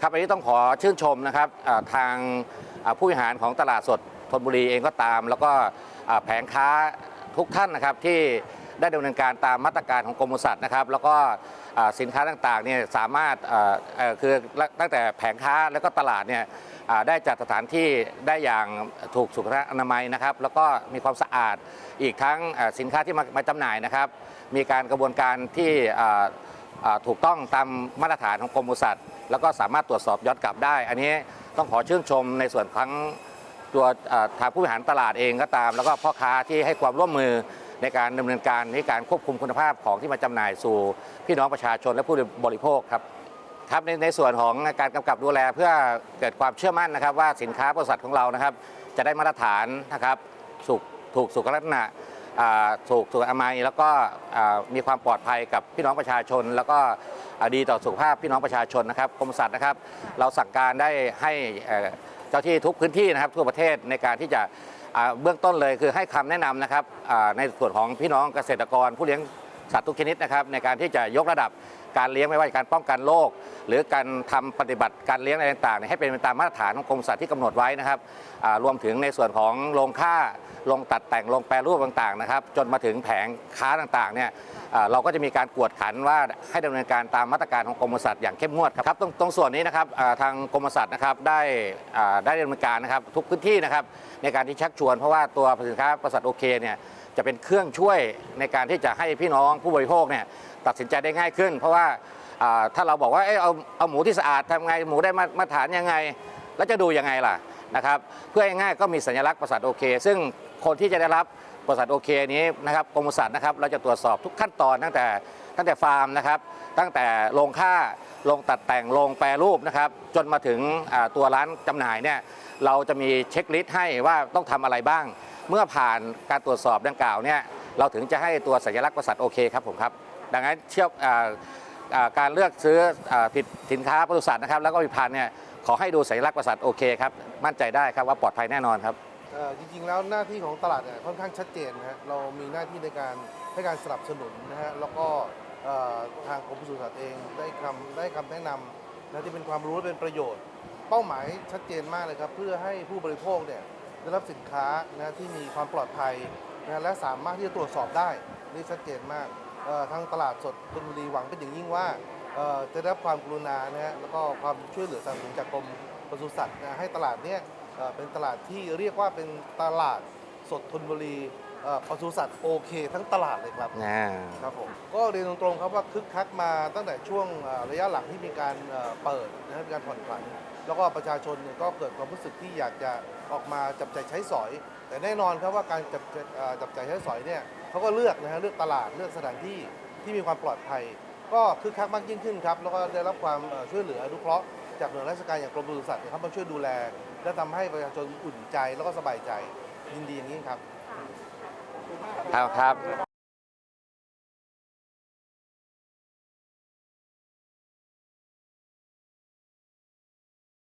ครับอันนี้ต้องขอชื่นชมนะครับทางผู้บริหารของตลาดสดธนบุรีเองก็ตาม แล้วก็แผงค้าทุกท่านนะครับที่ได้ดำเนินการตามมาตรการของกรมปศุสัตว์นะครับ แล้วก็สินค้าต่างๆเนี่ยสามารถคือตั้งแต่แผงค้าแล้วก็ตลาดเนี่ยได้จัดสถานที่ได้อย่างถูกสุขอนามัยนะครับ แล้วก็มีความสะอาดอีกทั้งสินค้าที่มามาจำหน่ายนะครับ มีการกระบวนการที่ถูกต้องตามมาตรฐานของกรมปศุสัตว์ แล้วก็สามารถตรวจสอบย้อนกลับได้ อันนี้ต้องขอชื่นชมในส่วนทั้งตัวทางผู้บริหารตลาดเองก็ตาม แล้วก็พ่อค้าที่ให้ความร่วมมือในการดำเนินการในการควบคุมคุณภาพของที่มาจำหน่ายสู่ พี่น้องประชาชนและผู้บริโภคครับครับในในส่วนของการกำกับดูแลเพื่อเกิดความเชื่อมั่นนะครับ ว่าสินค้าบริษัทของเรานะครับ จะได้มาตรฐานนะครับสุขถูกสุขลักษณะอ่าถูกสุขอนามัยแล้วก็มีความปลอดภัยกับพี่น้องประชาชน แล้วก็ ดีต่อสุขภาพพี่น้องประชาชนนะครับกรมสัตว์นะครับ เราสั่งการได้ให้เจ้าที่ทุกพื้นที่นะครับทั่วประเทศในการที่จะเบื้องต้นเลยคือให้คำแนะนำนะครับในส่วนของพี่น้องเกษตรกรผู้เลี้ยงสัตว์ทุกชนิดนะครับในการที่จะยกระดับ การเลี้ยงไม่ว่าจะการป้องกันโรคหรือการทำปฏิบัติการเลี้ยงอะไรต่างๆให้เป็นไปตามมาตรฐานของกรมสัตว์ที่กำหนดไว้นะครับรวมถึงในส่วนของโรงฆ่าลงตัดแต่งลงแปรรูปต่างๆนะครับ จนมาถึงแผงค้าต่างๆเนี่ยเราก็จะมีการกวดขันว่าให้ดำเนินการตามมาตรการของกรมสัตว์อย่างเข้มงวดครับตรงตรงส่วนนี้นะครับทางกรมสัตว์นะครับได้ได้ดำเนินการนะครับทุกพื้นที่นะครับในการที่ชักชวนเพราะว่าตัวสินค้าปศุสัตว์โอเคเนี่ย จะเป็นเครื่องช่วยในการที่จะให้พี่น้องผู้บริโภคเนี่ยตัดสินใจได้ง่ายขึ้น เพราะว่าถ้าเราบอกว่าเอ้เอาเอาหมูที่สะอาดทำไงหมูได้มามาตรฐานยังไง แล้วจะดูยังไงล่ะนะครับเพื่อให้ง่ายก็มีสัญลักษณ์ปศุสัตว์โอเค ซึ่งคนที่จะได้รับบริษัทโอเคนี้นะครับกรมปศุสัตว์นะครับเราจะตรวจสอบทุกขั้นตอนตั้งแต่ตั้งแต่ฟาร์มนะครับ ตั้งแต่โรงฆ่าโรงตัดแต่งโรงแปรรูปนะครับ จนมาถึงตัวร้านจำหน่ายเนี่ยเราจะมีเช็คลิสต์ให้ว่าต้องทำอะไรบ้าง เมื่อผ่านการตรวจสอบดังกล่าวเนี่ยเราถึงจะให้ตัวสัญลักษณ์บริษัทโอเคครับผมครับ ดังนั้นเชื่อาอการเลือกซื้ออผิดสินค้าปศุสัตว์นะครับ แล้วก็ผลิตภัณฑ์เนี่ยขอให้ดูสัญลักษณ์บริษัทโอเคครับ มั่นใจได้ครับว่าปลอดภัยแน่นอนครับจริงๆแล้วหน้าที่ของตลาดเนี่ยค่อนข้างชัดเจนนะฮะเรามีหน้าที่ในการให้การสนับสนุนนะฮะแล้วก็เอ่อทางกรมปศุสัตว์เองได้คำได้คำแนะนำนะที่เป็นความรู้และเป็นประโยชน์ เป้าหมายชัดเจนมากเลยครับ เพื่อให้ผู้บริโภคเนี่ย ได้รับสินค้านะที่มีความปลอดภัยนะและสามารถที่จะตรวจสอบได้นี่ชัดเจนมากเอ่อทางตลาดสดตุนบุรีหวังเป็นอย่างยิ่งว่าจะได้รับความกรุณานะฮะแล้วก็ความช่วยเหลือสนับสนุนจากกรมปศุสัตว์นะให้ตลาดเนี้ยเป็นตลาดที่เรียกว่าเป็นตลาด สดธนบุรีเอ่อปศุสัตว์โอเค ทั้งตลาดเลยครับ อ่า ครับผมก็เรียนตรงๆครับว่าคึกคักมาตั้งแต่ช่วงเอ่อระยะหลังที่มีการเอ่อเปิดนะครับมีการผ่อนผัน แล้วก็ประชาชนเนี่ยก็เกิดความรู้สึกที่อยากจะออกมาจับจ่ายใช้สอย แต่แน่นอนครับว่าการจับจ่ายเอ่อจับจ่ายใช้สอยเนี่ยเขาก็เลือกนะฮะเลือกตลาดเลือกสถานที่ที่มีความปลอดภัย ก็คึกคักมากยิ่งขึ้นครับแล้วก็ได้รับความเอ่อช่วยเหลืออนุเคราะห์จากหน่วยราชการอย่างกรมปศุสัตว์เนี่ยครับมาช่วยดูแล และทำให้ประชาชนอุ่นใจแล้วก็สบายใจ ยินดีอย่างนี้ครับครับครับ